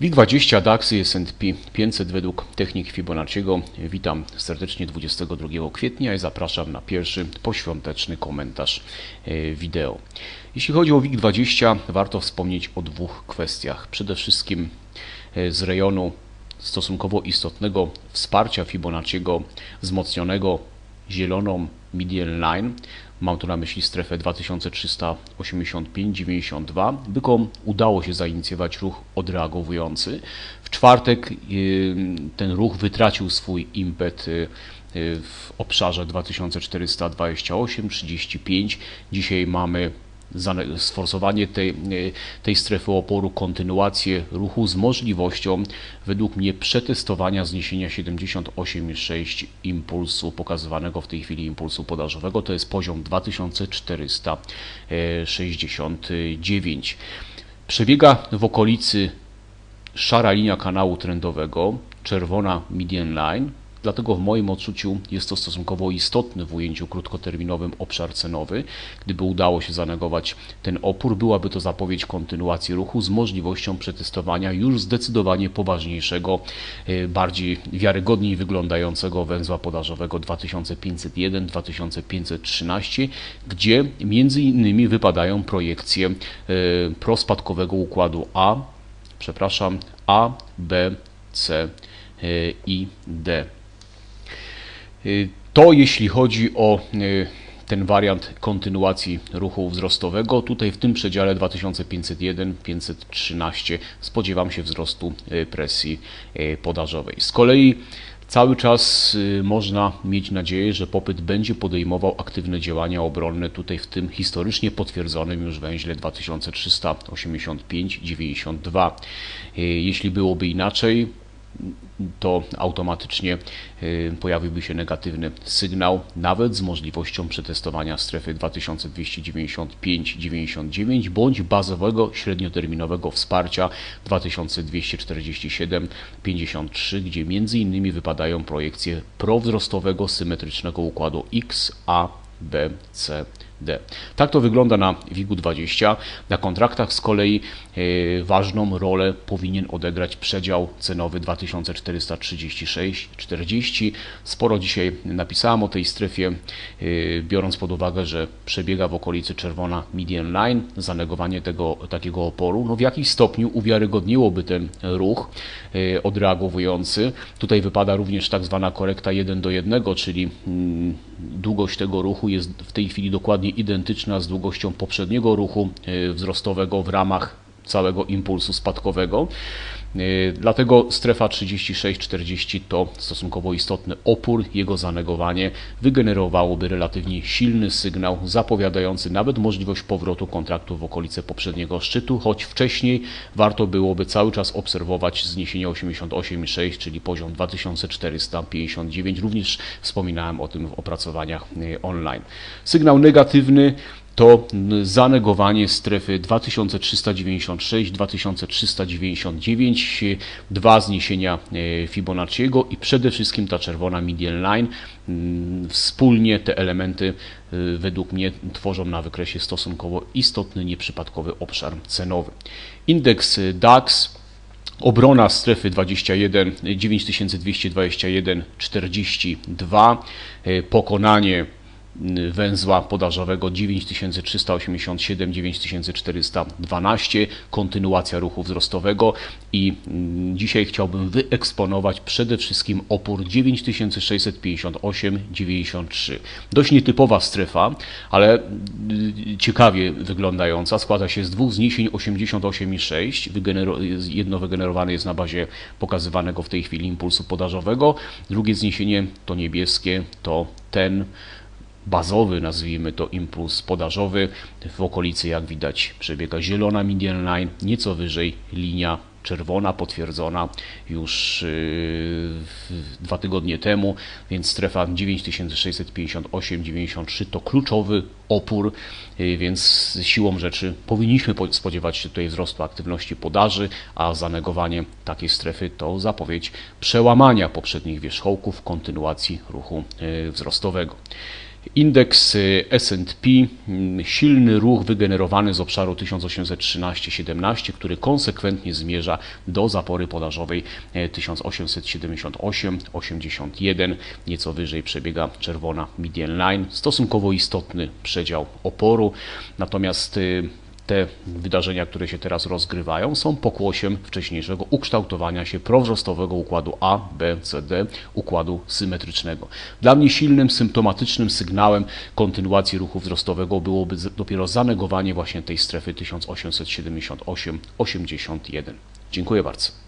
WIG20 DAX i S&P 500 według technik Fibonacciego. Witam serdecznie 22 kwietnia i zapraszam na pierwszy poświąteczny komentarz e, wideo. Jeśli chodzi o WIG20 warto wspomnieć o dwóch kwestiach. Przede wszystkim e, z rejonu stosunkowo istotnego wsparcia Fibonacciego wzmocnionego zieloną median line Mam tu na myśli strefę 2385-92. Bykom udało się zainicjować ruch odreagowujący. W czwartek y, ten ruch wytracił swój impet y, w obszarze 2428-35. Dzisiaj mamy sforsowanie tej, tej strefy oporu, kontynuację ruchu z możliwością według mnie przetestowania zniesienia 78,6 impulsu pokazywanego w tej chwili impulsu podażowego. To jest poziom 2469. Przebiega w okolicy szara linia kanału trendowego, czerwona median line, Dlatego w moim odczuciu jest to stosunkowo istotny w ujęciu krótkoterminowym obszar cenowy. Gdyby udało się zanegować ten opór, byłaby to zapowiedź kontynuacji ruchu z możliwością przetestowania już zdecydowanie poważniejszego, e, bardziej wiarygodniej wyglądającego węzła podażowego 2501-2513, gdzie między innymi wypadają projekcje e, prospadkowego układu A, przepraszam, A, B, C e, i D. Y, to jeśli chodzi o y, ten wariant kontynuacji ruchu wzrostowego. Tutaj w tym przedziale 2501-513 spodziewam się wzrostu y, presji podażowej. Z kolei cały czas można mieć nadzieję, że popyt będzie podejmował aktywne działania obronne tutaj w tym historycznie potwierdzonym już węźle 2385-92. Jeśli byłoby inaczej, to automatycznie y, pojawiłby się negatywny sygnał, nawet z możliwością przetestowania strefy 2295-99 bądź bazowego średnioterminowego wsparcia 2247-53, gdzie innymi wypadają projekcje prowzrostowego symetrycznego układu X, A, B, C. Tak to wygląda na WIG-20. Na kontraktach z kolei e, ważną rolę powinien odegrać przedział cenowy 2436-40. Sporo dzisiaj napisałem o tej strefie, e, biorąc pod uwagę, że przebiega w okolicy czerwona median line, zanegowanie tego takiego oporu, no w jakiś stopniu uwiarygodniłoby ten ruch e, odreagowujący. Tutaj wypada również tak zwana korekta 1 do 1, czyli mm, długość tego ruchu jest w tej chwili dokładnie identyczna z długością poprzedniego ruchu e, wzrostowego w ramach całego impulsu spadkowego. E, dlatego strefa 36-40 to stosunkowo istotny opór. Jego zanegowanie wygenerowałoby relatywnie silny sygnał zapowiadający nawet możliwość powrotu kontraktu w okolice poprzedniego szczytu, choć wcześniej warto byłoby cały czas obserwować zniesienie 88,6, czyli poziom 2459. Również wspominałem o tym w opracowaniach e, online. Sygnał negatywny to zanegowanie strefy 2396-2399, dwa zniesienia e, Fibonacciego i przede wszystkim ta czerwona median line. Mm, wspólnie te elementy e, według mnie tworzą na wykresie stosunkowo istotny, nieprzypadkowy obszar cenowy. Indeks DAX Obrona strefy 21 9221 42 pokonanie węzła podażowego 9387, 9412, kontynuacja ruchu wzrostowego i mm, dzisiaj chciałbym wyeksponować przede wszystkim opór 9658, 93. Dość nietypowa strefa, ale y, ciekawie wyglądająca. Składa się z dwóch zniesień 88 i 6. Jedno wygenerowane jest na bazie pokazywanego w tej chwili impulsu podażowego. Drugie zniesienie to niebieskie, to ten bazowy, nazwijmy to impuls podażowy. W okolicy, jak widać, przebiega zielona median line, nieco wyżej linia czerwona potwierdzona już yy, dwa tygodnie temu, więc strefa 9658-93 to kluczowy opór, yy, więc siłą rzeczy powinniśmy spodziewać się tutaj wzrostu aktywności podaży, a zanegowanie takiej strefy to zapowiedź przełamania poprzednich wierzchołków, kontynuacji ruchu yy, wzrostowego. Indeks S&P, mm, silny ruch wygenerowany z obszaru 1813-17, który konsekwentnie zmierza do zapory podażowej e, 1878-81, nieco wyżej przebiega czerwona median line, stosunkowo istotny przedział oporu, natomiast y, te wydarzenia, które się teraz rozgrywają, są pokłosiem wcześniejszego ukształtowania się prowzrostowego układu A, B, C, D, układu symetrycznego. Dla mnie silnym, symptomatycznym sygnałem kontynuacji ruchu wzrostowego byłoby dopiero zanegowanie właśnie tej strefy 1878-81. Dziękuję bardzo.